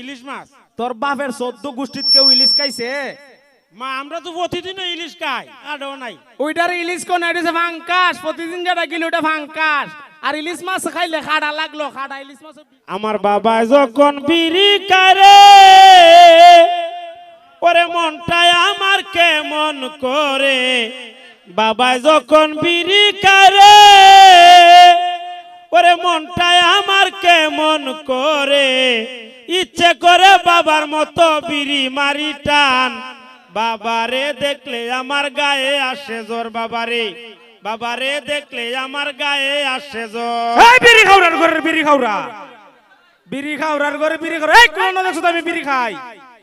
ইলিশ মাছ। তোর বাপের চোদ্দ গোষ্ঠীত কেউ ইলিশ খাইছে? মা আমরা তো প্রতিদিন ইলিশ খাই আডও নাই। ওইটার ইলিশ কোন এটা ফাঙ্কাস প্রতিদিন যেটা গেলে ওটা ফাঙ্কাস আর ইলিশ মাছ খাইলে খাড়া লাগল খাড়া ইলিশ মাছ আমার বাবা যখন বিড়ি কারে ওরে মনটাই আমার কেমন করে? বাবা যখন বিড়ি কারে ওরে মনটাই আমার কেমন করে? ইচ্ছে করে বাবার মতো বিড়ি মারি টান। বাবারে দেখলে আমার গায়ে আসে জোর বাবারে। বাবারে দেখলে আমার গায়ে আসে জোর এই বিড়ি খাওরার ঘরের বিড়ি খাওরা বিড়ি খাওরার ঘরে বিড়ি খাওরা এই কোন দেখছ আমি বিড়ি খাই?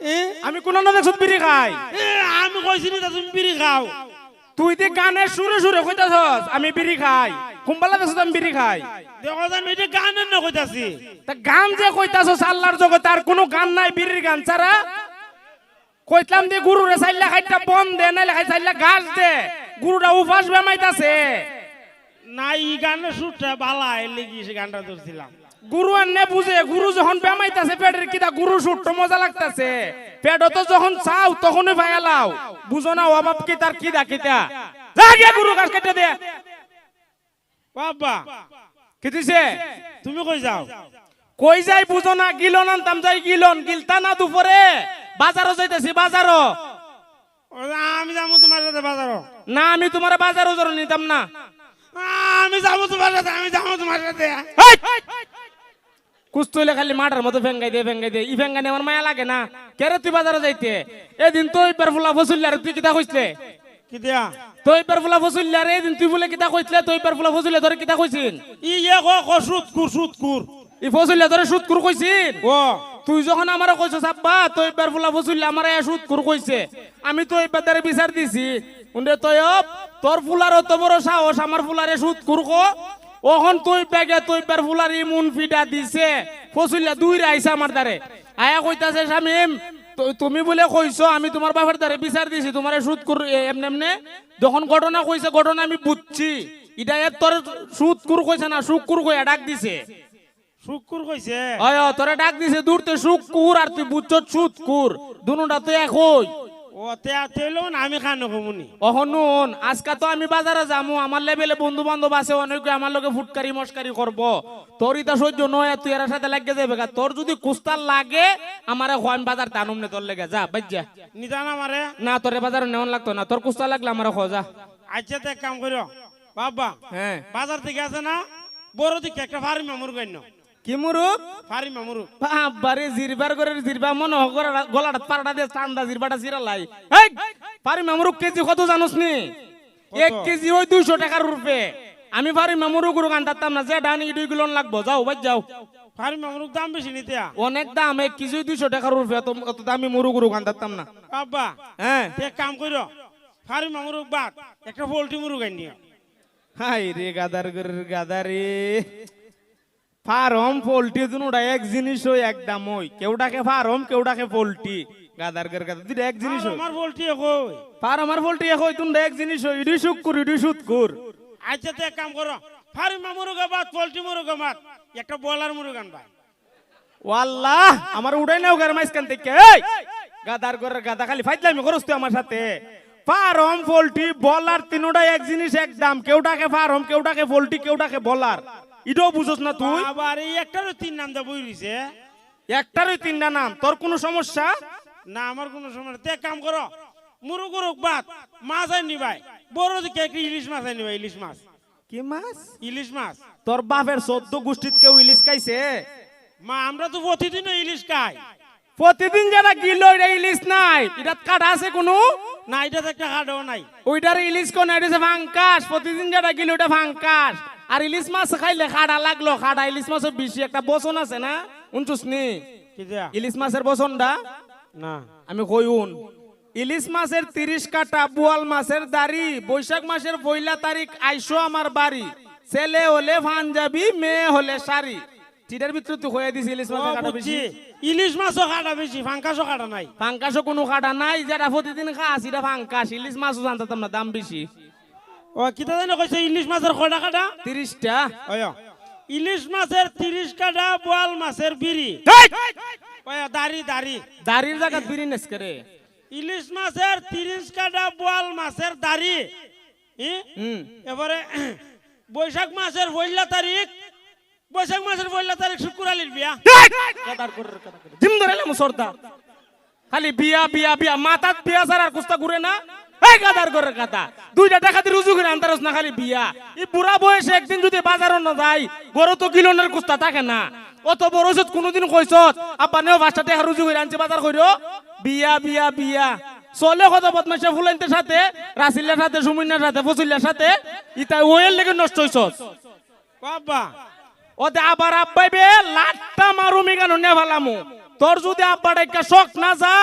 এ? আমি কোন দেখছ বিড়ি খাই? এ, আমি কইছি নি তুমি বিড়ি খাও। তুই যে গানের সুরে সুরে কইতাছস আমি বিড়ি খাই। কুম্বালা দেখছ আমি বিড়ি খাই। দেখো জান এটা গানের না কইতাছি। তা গান যে কইতাছস আল্লাহর জগতে আর কোনো গান নাই বিড়ির গান। ছাড়া কইতলাম যে গুরুরে চাইলা খাইটা বন দে নাইলে খাই চাইলা গাছ দে। গুরুটা উপাস বেমাইতাছে। না ই গানের সুরটা বালা এলে কি সে গানটা ধরছিলাম। গুরু এনে বুঝে গুরু যখন বেমাইতাছে পেটের কিটা গুরু সুট্ট মজা লাগতাছে। পেট তো যখন চাও তখনই ভাইয়ালাও বুঝো না অভাব কি তার কি কিতা যা গিয়া গুরু কেটে দে। বাবা তুমি কই যাও? কই যাই বুঝো না গিলন আনতাম যাই গিলন। গিলতা না দুপুরে? বাজারও যাইতেছি বাজারও। আমি যাব তোমার সাথে বাজারও। না আমি তোমার বাজারও জন্য নিতাম না। আমি যাব তোমার সাথে আমি যাব তোমার সাথে। কুস্তুলে খালি মাটার মতো ফেঙ্গাই দে ফেঙ্গাই দে ই ফেঙ্গানি আমার মায়া লাগে না। কেরে তুই বাজারে যাইতে? এদিন তো ইপার ফুলা ফসুল্লা আর তুই কিতা কইছিলে? কি দিয়া? তো ইপার ফুলা ফসুল্লা আর এদিন তুই বলে কিতা তো ইপার ফুলা ফসুল্লা কিতা কইছিন ই ইয়ে কো কো সুত কুর সুত কুর ই ফসুল্লা ধরে সুদ কুর কইছিন ও। তুই যখন আমার কইছ আব্বা তো ইপার ফুলা ফসুল্লা আমার এ সুদ কুর কইছে। আমি তো ইপার দ্বারা বিচার দিছি। উন্ডে তোর ফুলার অত বড় সাহস আমার ফুলারে সুদ কুর কো। ওখন তুই ব্যাগে তুই পার ফুলার ইমুন ফিটা দিছে। ফসুল্লা দুই আইছে আমার দ্বারে। আয়া কইতাছে শামিম তুমি বলে কইছো আমি তোমার বাপের দ্বারে বিচার দিছি তোমার সুদ এমনে এমনে। যখন ঘটনা কইছে ঘটনা আমি বুঝছি। এটা এর তোর সুদ কুর কইছে না সুক কুর কইয়া ডাক দিছে। শুকুর কইছে? অয় তোরে ডাক দিছে দূরতে সুক কুর আর তুই বুঝছ সুদ কুর। দুনুটা তো একই। ও আমি খানো কমুনি অহনুন আজকে তো আমি বাজারে যামু আমার লেভেলে বন্ধু বান্ধব আছে অনেকে আমার লগে ফুটকারি মস্কারি করব। তোর ইতা সহ্য নয় তুই এর সাথে লাগিয়ে যাবে গা। তোর যদি কুস্তার লাগে আমারে হন বাজার টানুম নে তোর লেগে। যা বাজ্যা নিদান আমারে? না তোরে বাজারে নেওয়ান লাগতো না। তোর কুস্তা লাগলে আমার খোঁজা আচ্ছা তো এক কাম করো বাবা হ্যাঁ। বাজার থেকে আছে না? বড় দিকে একটা ফার্মি মামুর গাইন কি মুরুক ফার্মি মামুর বাবারে জিরবার করে জিরবা মন হগর গলাটা পাড়াটা দিয়ে ঠান্ডা জিরবাটা জিরালাই এই পারি মামুরুক কেজি কত জানোস নি? এক কেজি ওই দুইশো টাকার রূপে। আমি পারি মামুরুক গুরু আনতাম না যে ডানি দুই কিলো লাগবো। যাও বাই যাও। ফার্মি মামুর দাম বেশি নিতে অনেক দাম এক কেজি দুইশো টাকার রূপে অত অত দামি মুরু গুরু আনতাম না। বাবা হ্যাঁ। এক কাম করো ফার্মি মামুর বাদ একটা পোল্ট্রি মুরু গাইন নিও। হাই রে গাদার গরের গাদারে। ফার্ম পোল্ট্রি দুটা এক জিনিস ওই এক দাম ওই কেউটাকে ফার্ম কেউটাকে পোল্ট্রি গাদার গরের গাদার দুটা এক জিনিস আমার পোল্ট্রি কই পার আমার পোল্ট্রি এখন তুমি এক জিনিস ওই ইডি শুকুর ইডি সুৎকুর। আচ্ছা তো এক কাম করো। ফার্মি মামুর বাদ পোল্ট্রি মুরু বাদ। একটা বলার মুরু গান ভাই ওয়াল্লাহ আমার উড়াই নাও গার মাইসকান থেকে। এই গাদার গরের গাদা খালি ফাইজলামি করস তুই আমার সাথে। ফার্ম পোল্ট্রি বলার তিনোটা এক জিনিস এক দাম। কেউটাকে ফার্ম কেউটাকে পোল্ট্রি কেউটাকে বলার। ইডো বুঝোস না তুই? আবার এই একটারও তিন নাম দা বই রইছে একটারই তিনটা নাম। তোর কোনো সমস্যা? না আমার কোনো নেই। তে কাম করো। মুরু গরুক বাদ মাছ আনি ভাই। বড় দিকে ইলিশ মাছ আনি ভাই ইলিশ মাছ? কি মাছ? ইলিশ মাছ। তোর বাপের চোদ্দ গোষ্ঠীত কেউ ইলিশ খাইছে? মা আমরা তো প্রতিদিন ইলিশ খাই। প্রতিদিন যারা গিল ইলিশ নাই। এটা কাটা আছে কোনো? না এটা একটা হাটও নাই। ওইটার ইলিশ কোন? এটা ফাঙ্কাস প্রতিদিন যেটা গিল ওটা ফাঙ্কাস আর ইলিশ মাছ খাইলে খাড়া লাগল খাড়া। ইলিশ মাছের বেশি একটা বসন আছে না? উনচুস নি? ইলিশ মাছের বসনটা না। আমি কইউন ইলিশ মাছের তিরিশ কাটা বোয়াল মাছের দাড়ি বৈশাখ মাসের পয়লা তারিখ আইসো আমার বাড়ি। ছেলে হলে পাঞ্জাবি মেয়ে হলে শাড়ি। চিটার ভিতরে তুই হয়ে দিস ইলিশ ও, মাছের কাটা বেশি? ইলিশ মাছও কাটা বেশি ফাঙ্কাসও কাটা নাই। ফাঙ্কাসও কোনো কাটা নাই যেটা প্রতিদিন খাস এটা ফাঙ্কাস ইলিশ মাছও জানতাম না দাম বেশি। ও কিতা জানো কইছে ইলিশ মাছের কটা কাটা? তিরিশটা ওয় ইলিশ মাছের তিরিশ কাটা বোয়াল মাছের বিড়ি দাড়ি দাড়ি। দাড়ির জায়গা বিরিনেস করে ইলিশ মাছের তিরিশ কাটা বোয়াল মাছের দাড়ি? হুম এবারে বৈশাখ মাসের পয়লা তারিখ। বৈশাখ মাসের পয়লা তারিখ শুক্রালির বিয়া। কাদার করে কাদার করে। জিম ধরে সর্দার খালি বিয়া বিয়া বিয়া মাথাত বিয়া ছাড়া আর কুস্তা ঘুরে না। এই গাদার করে কাদা দুইটা টাকা দিয়ে রুজু করে আনতারস না খালি বিয়া। এই বুড়া বয়সে একদিন যদি বাজারও না যাই গরু তো কিলোনের কুস্তা থাকে না। অত বড় হইছত কোনোদিন কইছত আব্বা নেও পাঁচটা টাকা রুজু করে আনছে বাজার কইরো? বিয়া বিয়া বিয়া। চলে বদমাইশা সাথে রাসিল্লার সাথে সুমিনার সাথে ফসিল্লার সাথে ইতা ওয়েল লেগে নষ্ট হইছস। বাবা। ওতে আবার আব্বাই বে লাট্টা মারু মিগানো নে ভালামু? তোর যদি আব্বা ডাইকা শখ না যা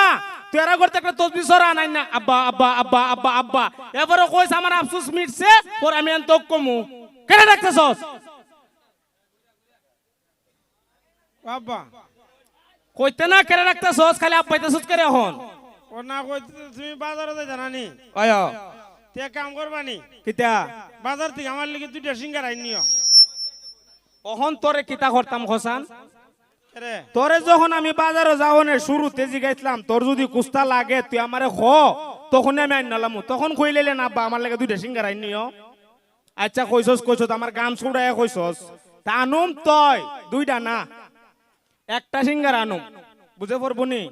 তুই এরা করতে একটা তসবি সরা নাই না। আব্বা আব্বা আব্বা আব্বা আব্বা। এবারে কইস আমার আফসোস মিটছে পর আমি এন তোক কমু। কেন ডাকতেছস বাবা কইতে না কেন ডাকতেছস খালি আব্বাইতেছস করে এখন? ও না কই তুমি বাজারে যাই জানানি আয়। তে কাম করবানি কিতা? বাজার থেকে আমার লিগে দুইটা সিঙ্গার আইন নিও। অহন তোরে কিতা করতাম খসান রে তোরে যখন আমি বাজারে যাওনে শুরুতে জিগাইছিলাম তোর যদি কুস্তা লাগে, তুই আমারে খ? তখন আমি আইন নালাম। তখন কইলে না, আব্বা, আমার লাগে দুইটা সিঙ্গার আইন নিও। আচ্ছা কইছস কইছস, আমার গাম ছুড়ায় কইছস। তা আনুম তই, দুইটা না। একটা সিঙ্গার আনুম। বুঝে পারব নি?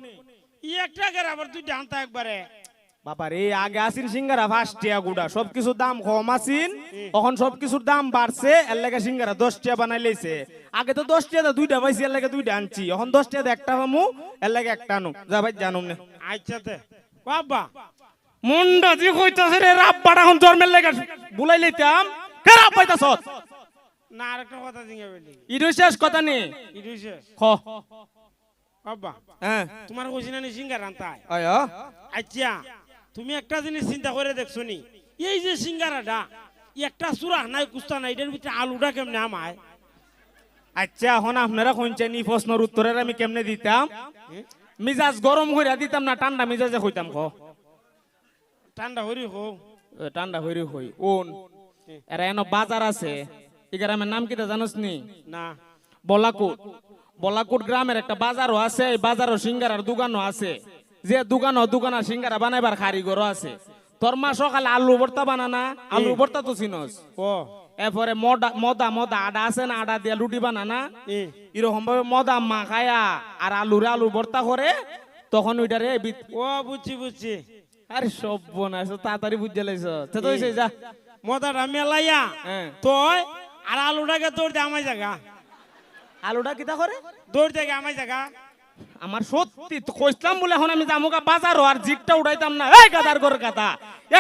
ই, একটা করে আবার দুইটা আনতা একবারে। বাবা রে আগে আসিন সিঙ্গারা ফার্স্টিয়া গুড়া। সব কিছুর দাম কম আসিন এখন সব কিছুর দাম বাড়ছে এর লাগে সিঙ্গারা দশ টিয়া বানাই লইছে। আগে তো দশ টিয়া দুইটা পাইছি এর লাগে দুইটা আনছি। এখন দশ একটা পামু এর লাগে একটা আনু। যা ভাই জানুম না। আচ্ছা বাবা মুন্ডা জি কইতাছে রে রাব্বাটা এখন জন্মের লাগে বুলাই লইতাম কে রাব পাইতাছ? না আর একটা কথা জিঙ্গে বলি ইডু শেষ কথা নে। ইডিছে খ। বাবা হ্যাঁ। তোমার কইছি না নি সিঙ্গার আনতাই? আয়া। আচ্ছা। তুমি একটা জিনিস চিন্তা করে দেখছ নি? এই যে সিঙ্গারাটা একটা সুরা নাই কুস্তা নাই এটার ভিতরে আলুটা কেমনে আমায়? আচ্ছা এখন আপনারা কইছেন এই প্রশ্নের উত্তরের আমি কেমনে দিতাম? মিজাজ গরম কইরা দিতাম না ঠান্ডা মিজাজে কইতাম খ ঠান্ডা হরি হো। ঠান্ডা হইরে হই ওন এরা এন বাজার আছে এই গ্রামের নাম কিটা জানোস নি? না। বলাকুট। বলাকুট গ্রামের একটা বাজারও আছে এই বাজারও সিঙ্গারার দোকানও আছে। যে দোকানও দোকানা সিঙ্গারা বানাইবার কারিগরও আছে। তোর মা সকালে আলু ভর্তা বানানা আলু ভর্তা তো চিনস। ও। এরপরে মদা মদা মদা আডা আছে না আডা দিয়া লুটি বানানা। এরকম ভাবে মদা মা খায়া আর আলুরে আলু ভর্তা করে তখন ওইটারে বিত- ও বুঝছি বুঝছি। আরে সব বোনাইছ তাড়াতাড়ি বুঝে লাইছ। তো হইছে যা। মদাটা মেলাইয়া হ্যাঁ। তোই আর আলুটাকে দৌড় দে আমায় জায়গা আলুটা কিতা করে? দৌড় থেকে আমায় জায়গা আমার সত্যি তো কইছিলাম বলে এখন আমি জামুকা বাজারও আর জিপটা উঠাইতাম না। এই গাদার করে গাদা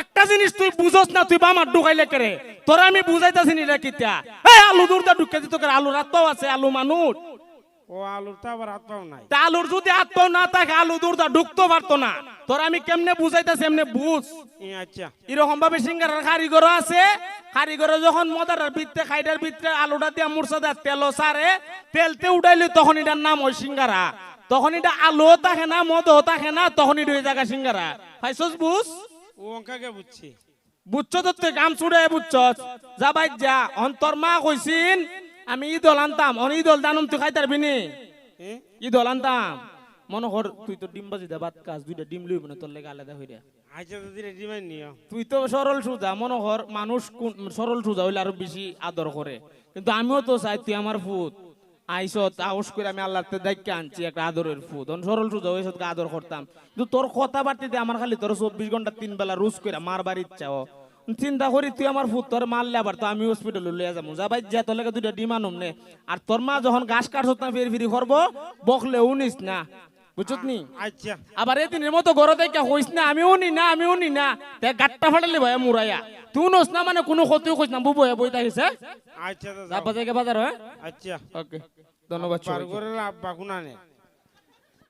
একটা জিনিস তুই বুঝস না তুই বামার ঢুকাইলে করে? তোরা আমি বুঝাইতাছি নি রে কিতা? এই আলু দূরটা ঢুকে দিত করে আলু রাত আছে আলু মানুষ। ও আলুটা আবার হাত পাও নাই। তা আলুর যদি হাত পাও না থাকে আলু দূরটা ঢুকতে পারতো না। তোরা আমি কেমনে বুঝাইতাছি এমনি বুঝ? আচ্ছা। এরকম ভাবে সিঙ্গারার কারিগর আছে। কারিগর যখন মদারার ভিতরে খাইটার ভিতরে আলুটা দিয়ে মুরসা দেয় তেল সারে তেলতে উঠাইলে তখন এটার নাম ওই সিঙ্গারা। তখন এটা আলুও থাকে না মদও থাকে না তখন এটা জায়গা সিঙ্গারা। পাইছস বুঝ ও অঙ্কাকে বুঝছি। বুঝছ তো তুই গাম ছুড়ে বুঝছস যা বাইর যা। অন্তর মা কইছিন আমি ঈদল আনতাম। অন ঈদল দানুম তুই খাইতে পারবি নি? ঈদল আনতাম। মনে কর তুই তো ডিম বাজি দে ভাত কাজ দুইটা ডিম লইব না তোর লেগে আলাদা হইরা। আচ্ছা তুই তো সরল সুজা মনে কর মানুষ সরল সুজা হইলে আরও বেশি আদর করে। কিন্তু আমিও তো চাই তুই আমার ফুত আইসত, আউস করে আমি আল্লাহর দেখকে আনছি একটা আদরের ফু। তখন সরল সুজা ওই তোকে আদর করতাম। কিন্তু তোর কথাবার্তিতে আমার খালি তোর চব্বিশ ঘণ্টা তিন বেলা রুজ করে মারবার ইচ্ছা, ও। চিন্তা করি তুই আমার ফুত তোর মারলে আবার তো আমি হসপিটালে লইয়া যাব। যা ভাই, যা, তোর দুইটা ডিম আনুম নে। আর তোর মা যখন গাছ কাটছত না ফিরি ফিরি করব? বকলে উনিস না। বুঝছত নি? আচ্ছা। আবার এদিনের মতো গড় দেখা হইস না আমিও নি না আমিও নি না। তে গাট্টা ফাটালি ভাই মুরাইয়া। তুই নস না মানে কোনো ক্ষতিও কইস না বুবু বই থাকিস আচ্ছা তো যাও। যাবা বাজার হ্যাঁ? আচ্ছা। ওকে ধন্যবাদ আব্বা